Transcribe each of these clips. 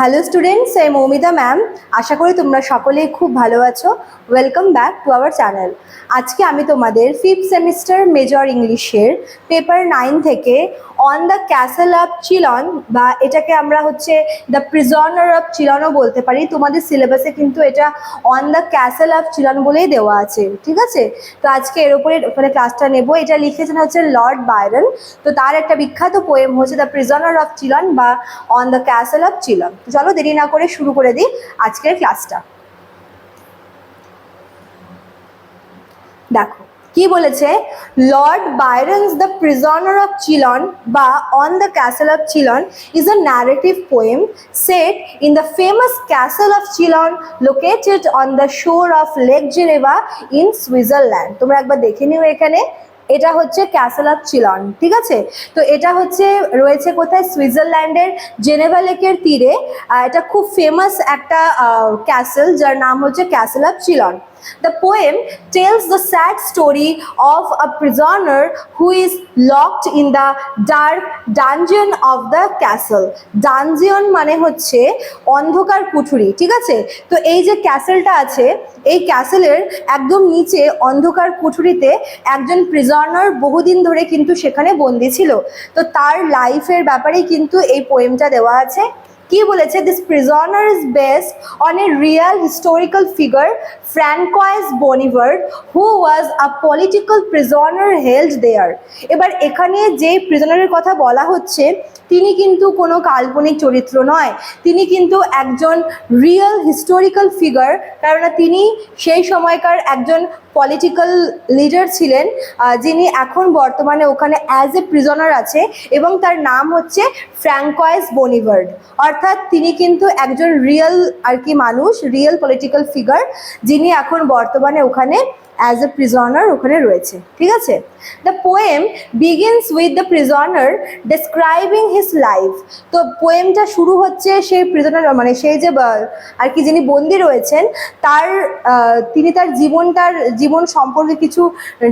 Hello students I'm Amita ma'am আশা করি তোমরা সকলেই খুব ভালো আছো। Welcome back to our channel আজকে আমি তোমাদের ফিফথ সেমিস্টার মেজর ইংলিশের পেপার নাইন থেকে on the castle of Chillon বা এটাকে আমরা হচ্ছে দ্য প্রিজনার অফ চিলনও বলতে পারি। তোমাদের সিলেবাসে কিন্তু এটা on the castle of Chillon বলেই দেওয়া আছে, ঠিক আছে? তো আজকে এর উপরে ওখানে ক্লাসটা নেব। এটা লিখেছেন হচ্ছে লর্ড বাইরন তো তার একটা বিখ্যাত পোয়েম হচ্ছে দ্য প্রিজনার অফ চিলন বা on the castle of Chillon চলো দেরি না করে শুরু করে দিই আজকের ক্লাসটা দেখো কি বলেছে? Lord Byron's the prisoner of Chillon বা on the castle of Chillon is a narrative poem set in the famous castle of Chillon located on the shore of Lake Geneva in Switzerland তোমরা একবার দেখে নিও এখানে। এটা হচ্ছে castle of Ceylon ঠিক আছে? তো এটা হচ্ছে, রয়েছে কোথায়? সুইজারল্যান্ডের জেনেভা লেকের তীরে। এটা খুব ফেমাস একটা ক্যাসেল যার নাম হচ্ছে castle of Chillon The poem tells the sad story of a prisoner who is locked in the dark dungeon of the castle. Dungeon মানে হচ্ছে অন্ধকার কুঠুরি ঠিক আছে? তো এই যে ক্যাসেলটা আছে, এই ক্যাসেলের একদম নিচে অন্ধকার কুঠুরিতে একজন প্রিজনার বহুদিন ধরে কিন্তু সেখানে বন্দি ছিল। তো তার লাইফের ব্যাপারেই কিন্তু এই পোয়েমটা দেওয়া আছে। কি বলেছে? This prisoner is based on a real historical figure Francois Bonivard who was a political prisoner held there এবার এখানে যে প্রিজনারের কথা বলা হচ্ছে, তিনি কিন্তু কোনো কাল্পনিক চরিত্র নয়। তিনি কিন্তু একজন রিয়েল হিস্টোরিক্যাল ফিগার কেননা তিনি সেই সময়কার একজন পলিটিক্যাল লিডার ছিলেন যিনি এখন বর্তমানে ওখানে অ্যাজ এ প্রিজনার আছে এবং তার নাম হচ্ছে ফ্র্যাঙ্কয়েস বনিভার্ড অর্থাৎ তিনি কিন্তু একজন রিয়েল আর কি মানুষ রিয়েল পলিটিক্যাল ফিগার যিনি এখন বর্তমানে ওখানে অ্যাজ এ প্রিজনার ওখানে রয়েছে, ঠিক আছে? The poem begins with the prisoner describing his life তো পোয়েমটা শুরু হচ্ছে সেই প্রিজনার মানে সেই যে আর কি যিনি বন্দি রয়েছেন, তার তিনি তার জীবনটার, জীবন সম্পর্কে কিছু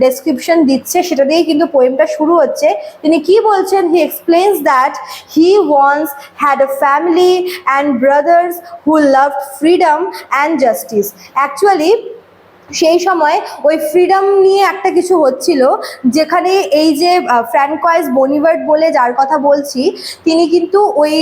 ডেসক্রিপশন দিচ্ছে, সেটা দিয়েই কিন্তু পোয়েমটা শুরু হচ্ছে। তিনি কি বলছেন? He explains that he once had a family and brothers who love freedom and justice actually সেই সময় ওই ফ্রিডম নিয়ে একটা কিছু হচ্ছিল, যেখানে এই যে ফ্র্যাঙ্কয়েস বনিভার্ড বলে যার কথা বলছি, তিনি কিন্তু ওই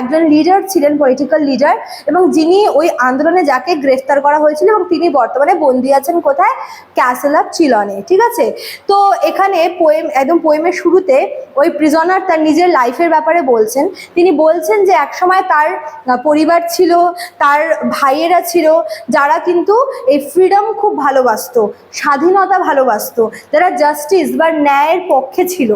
একজন লিডার ছিলেন পলিটিক্যাল লিডার এবং যিনি ওই আন্দোলনে যাকে গ্রেফতার করা হয়েছিল এবং তিনি বর্তমানে বন্দি আছেন কোথায়? ক্যাসেল অফ চিলনে ঠিক আছে? তো এখানে পোয়েম একদম পোয়েমের শুরুতে ওই প্রিজনার তার নিজের লাইফের ব্যাপারে বলছেন। তিনি বলছেন যে একসময় তার পরিবার ছিল, তার ভাইয়েরা ছিল, যারা কিন্তু এই ফ্রিডম খুব ভালোবাসতো, স্বাধীনতা ভালোবাসতো, যারা জাস্টিস বা ন্যায়ের পক্ষে ছিল।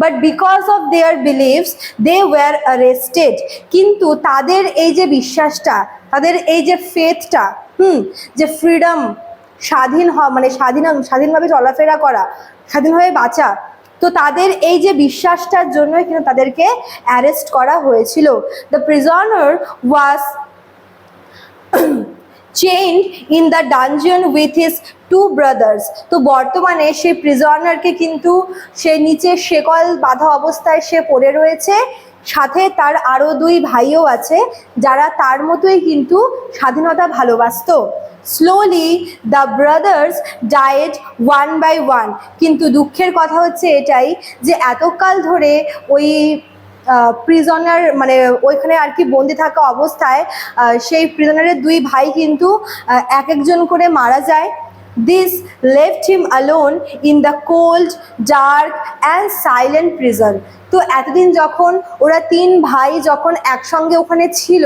But because of their beliefs they were arrested কিন্তু তাদের এই যে বিশ্বাসটা, তাদের এই যে ফেথটা হুম, যে ফ্রিডম স্বাধীন হওয়া মানে স্বাধীন, স্বাধীনভাবে চলাফেরা করা, স্বাধীনভাবে বাঁচা, তো তাদের এই যে বিশ্বাসটার জন্যই কিন্তু তাদেরকে অ্যারেস্ট করা হয়েছিল। The prisoner was chained in the dungeon with his two brothers তো বর্তমানে সেই প্রিজনারকে কিন্তু সে নিচে শেকল বাঁধা অবস্থায় সে পড়ে রয়েছে। সাথে তার আরও দুই ভাইও আছে, যারা তার মতোই কিন্তু স্বাধীনতা ভালোবাসতো। Slowly the brothers died one by one কিন্তু দুঃখের কথা হচ্ছে এটাই যে এতকাল ধরে ওই প্রিজনার মানে ওইখানে আর কি বন্দি থাকা অবস্থায় সেই প্রিজনারের দুই ভাই কিন্তু এক একজন করে মারা যায়। This left him alone in the cold dark and silent prison তো এতদিন যখন ওরা তিন ভাই যখন একসঙ্গে ওখানে ছিল,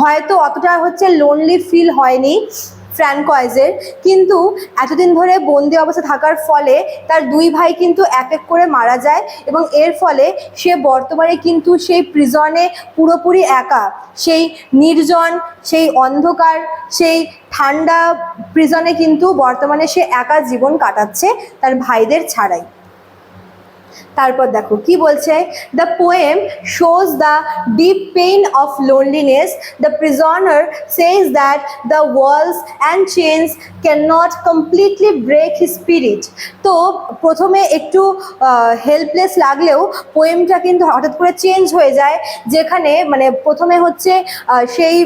হয়তো অতটা হচ্ছে লোনলি ফিল হয়নি। ফ্র্যাঙ্কয়েজের। কিন্তু এতদিন ধরে বন্দি অবস্থা থাকার ফলে তার দুই ভাই কিন্তু এক এক করে মারা যায় এবং এর ফলে সে বর্তমানে কিন্তু সেই প্রিজনে পুরোপুরি একা। সেই নির্জন, সেই অন্ধকার, সেই ঠান্ডা প্রিজনে কিন্তু বর্তমানে সে একা জীবন কাটাচ্ছে তার ভাইদের ছাড়াই। তারপর দেখো, কি বলছে? The poem shows the deep pain of loneliness the prisoner says that the walls and change can not completely break his spirit তো প্রথমে একটু হেল্পলেস লাগলেও পোয়েমটা কিন্তু হঠাৎ করে চেঞ্জ হয়ে যায়, যেখানে মানে প্রথমে হচ্ছে সেই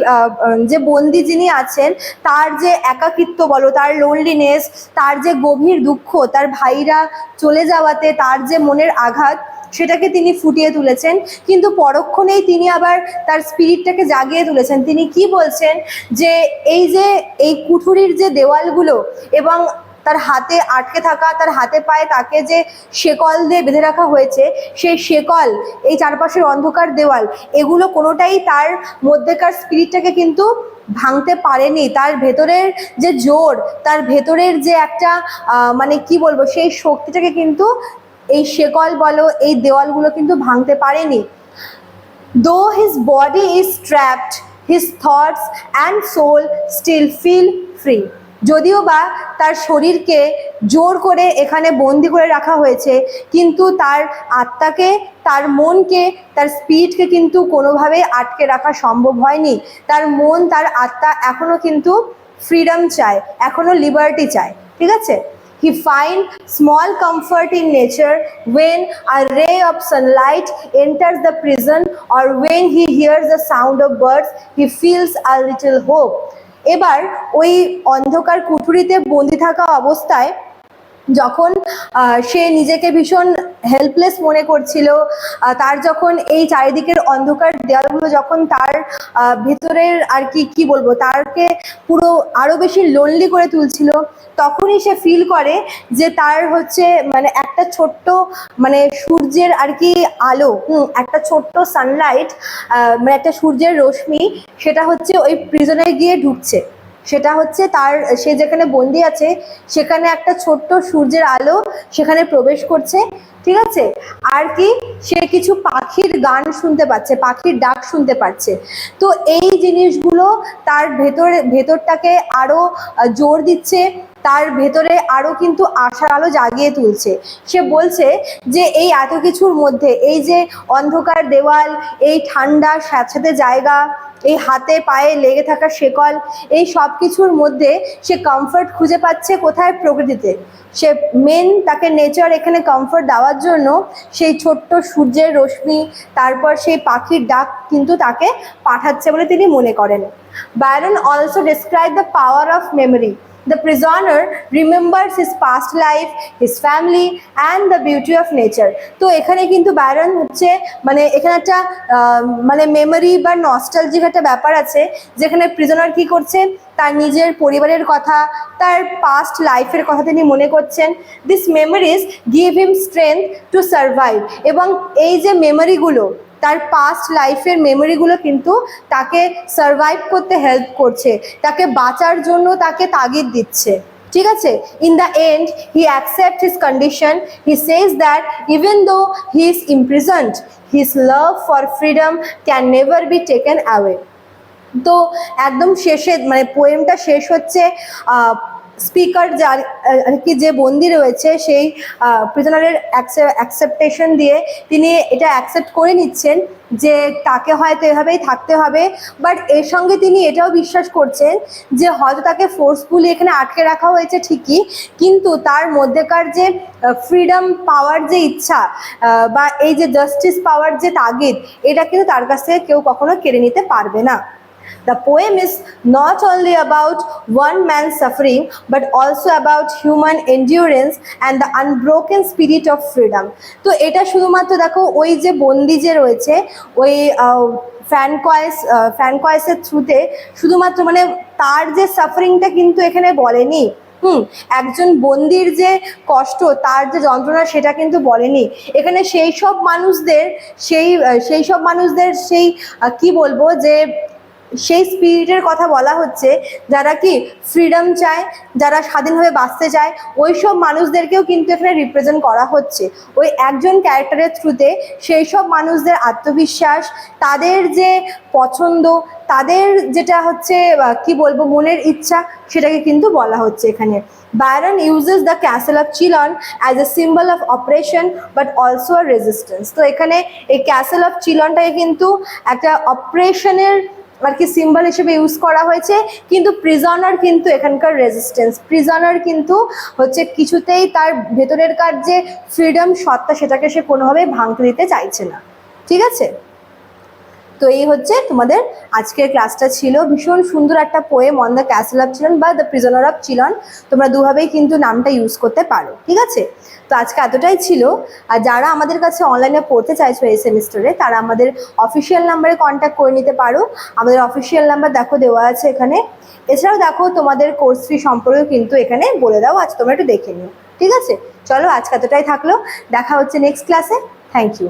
যে বন্দি যিনি আছেন, তার যে একাকিত্ব বলো, তার লোনলিনেস তার যে গভীর দুঃখ, তার ভাইরা চলে যাওয়াতে, তার যে মনের আঘাত সেটাকে তিনি ফুটিয়ে তুলেছেন। কিন্তু পরক্ষণেই তিনি আবার তার স্পিরিটটাকে জাগিয়ে তুলেছেন। তিনি কি বলছেন? যে এই যে, এই কুঠুরির যে দেওয়ালগুলো এবং তার হাতে আটকে থাকা, তার হাতে পায়ে তাকে যে শেকল দিয়ে বেঁধে রাখা হয়েছে, সেই শেকল, এই চারপাশের অন্ধকার দেওয়াল, এগুলো কোনোটাই তার মধ্যেকার স্পিরিটটাকে কিন্তু ভাঙতে পারেনি। তার ভেতরের যে জোর, তার ভেতরের যে একটা মানে কি বলব, সেই শক্তিটাকে কিন্তু এই শেকল বলো, এই দেওয়ালগুলো কিন্তু ভাঙতে পারেনি। Though his body is trapped his thoughts and soul still feel free যদিও বা তার শরীরকে জোর করে এখানে বন্দি করে রাখা হয়েছে, কিন্তু তার আত্মাকে, তার মনকে, তার স্পিরিটকে কিন্তু কোনোভাবেই আটকে রাখা সম্ভব হয়নি। তার মন, তার আত্মা এখনও কিন্তু ফ্রিডম চায় এখনও লিবার্টি চায়। ঠিক আছে? He find small comfort in nature when a ray of sunlight enters the prison or when he hears the sound of birds, he feels a little hope. এবার ওই অন্ধকার কুঠুরিতে বন্দি থাকা অবস্থায় যখন সে নিজেকে ভীষণ হেল্পলেস মনে করছিল তার যখন এই চারিদিকের অন্ধকার দেওয়ালগুলো যখন তার ভেতরের আর কি কি বলব, তারকে পুরো আরও বেশি লোনলি করে তুলছিল, তখনই সে ফিল করে যে তার হচ্ছে মানে একটা ছোট্ট মানে সূর্যের আর কি আলো একটা ছোট্ট সানলাইট মানে একটা সূর্যের রশ্মি, সেটা হচ্ছে ওই প্রিজনে গিয়ে ঢুকছে। সেটা হচ্ছে তার, সে যেখানে বন্দি আছে, সেখানে একটা ছোট্ট সূর্যের আলো সেখানে প্রবেশ করছে, ঠিক আছে? আর কি, সে কিছু পাখির গান শুনতে পাচ্ছে, পাখির ডাক শুনতে পাচ্ছে। তো এই জিনিসগুলো তার ভেতরে, ভেতরটাকে আরও জোর দিচ্ছে, তার ভেতরে আরও কিন্তু আশার আলো জাগিয়ে তুলছে। সে বলছে যে এই এত কিছুর মধ্যে, এই যে অন্ধকার দেওয়াল, এই ঠান্ডা স্যাঁতস্যাঁতে জায়গা এই হাতে পায়ে লেগে থাকা শেকল, এই সব কিছুর মধ্যে সে কমফর্ট খুঁজে পাচ্ছে কোথায় প্রকৃতিতে সে মেন তাকে নেচার এখানে কমফর্ট দেওয়ার জন্য সেই ছোট্ট সূর্যের রশ্মি, তারপর সেই পাখির ডাক কিন্তু তাকে পাঠাচ্ছে বলে তিনি মনে করেন Byron also describe the power of memory. The prisoner remembers his past life, his family, and the beauty of nature. তো এখানে কিন্তু ব্যারন হচ্ছে মানে এখানে একটা মানে মেমোরি বা নস্টালজিক একটা ব্যাপার আছে যেখানে প্রিজনার কি করছে তার নিজের পরিবারের কথা, তার পাস্ট লাইফের কথা তিনি মনে করছেন। This memories give him strength to survive এবং এই যে মেমোরিগুলো তার পাস্ট লাইফের মেমোরিগুলো কিন্তু তাকে সার্ভাইভ করতে হেল্প করছে। তাকে বাঁচার জন্য তাকে তাগিদ দিচ্ছে। ঠিক আছে? In the end he accept his condition he says that even though he is imprisoned his love for freedom can never be taken away তো একদম শেষে মানে পোয়েমটা শেষ হচ্ছে স্পিকার যার আর কি যে বন্দি রয়েছে সেই প্রিজনারের অ্যাকসেপ্টেশন দিয়ে তিনি এটা অ্যাকসেপ্ট করে নিচ্ছেন যে তাকে হয়তো এভাবেই থাকতে হবে। বাট এর সঙ্গে তিনি এটাও বিশ্বাস করছেন যে হয়তো তাকে ফোর্সফুলি এখানে আটকে রাখা হয়েছে ঠিকই, কিন্তু তার মধ্যেকার যে ফ্রিডম পাওয়ার যে ইচ্ছা বা এই যে জাস্টিস পাওয়ার যে তাগিদ, এটা কিন্তু তার কাছ থেকে কেউ কখনো কেড়ে নিতে পারবে না। The poem is not only about one man's suffering, but also about human endurance and the unbroken spirit of freedom. তো এটা শুধুমাত্র দেখো ওই যে বন্দি যে রয়েছে ওই ফ্যান কয়েস ফ্যান কয়েসের থ্রুতে শুধুমাত্র মানে তার যে সাফারিংটা কিন্তু এখানে বলেনি হুম একজন বন্দির যে কষ্ট তার যে যন্ত্রণা সেটা কিন্তু বলেনি এখানে সেই সব মানুষদের সেই সেই সব মানুষদের সেই কি বলব যে সেই স্পিরিটের কথা বলা হচ্ছে, যারা কি ফ্রিডম চায়, যারা স্বাধীনভাবে বাঁচতে চায় ওই সব মানুষদেরকেও কিন্তু এখানে রিপ্রেজেন্ট করা হচ্ছে। ওই একজন ক্যারেক্টারের থ্রুতে সেই সব মানুষদের আত্মবিশ্বাস, তাদের যে পছন্দ, তাদের যেটা হচ্ছে কি বলব, মনের ইচ্ছা, সেটাকে কিন্তু বলা হচ্ছে এখানে। Byron uses the castle of Chillon as a symbol of oppression, but also a resistance তো এখানে এই ক্যাসেল অফ চিলনটাকে কিন্তু একটা অপারেশনের আর কি সিম্বল হিসেবে ইউজ করা হয়েছে, কিন্তু প্রিজনার কিন্তু এখানকার রেজিস্ট্যান্স প্রিজনার কিন্তু হচ্ছে কিছুতেই তার ভেতরের কার যে ফ্রিডম সত্তা, সেটাকে সে কোনোভাবেই ভাঙতে দিতে চাইছে না। ঠিক আছে? তো এই হচ্ছে তোমাদের আজকের ক্লাসটা ছিল। ভীষণ সুন্দর একটা poem on the castle of Chillon বা দ্য প্রিজনার অফ চিলন তোমরা দুভাবেই কিন্তু নামটা ইউজ করতে পারো, ঠিক আছে? তো আজকে এতটাই ছিল। আর যারা আমাদের কাছে অনলাইনে পড়তে চাইছো এই সেমিস্টারে তারা আমাদের অফিসিয়াল নাম্বারে কন্ট্যাক্ট করে নিতে পারো। আমাদের অফিসিয়াল নাম্বার দেখো দেওয়া আছে এখানে। এছাড়াও দেখো তোমাদের কোর্স ফি সম্পর্কেও কিন্তু এখানে বলে দাও, আজ তোমরা একটু দেখে নিও, ঠিক আছে? চলো আজকে এতটাই থাকল। দেখা হচ্ছে নেক্সট ক্লাসে থ্যাংক ইউ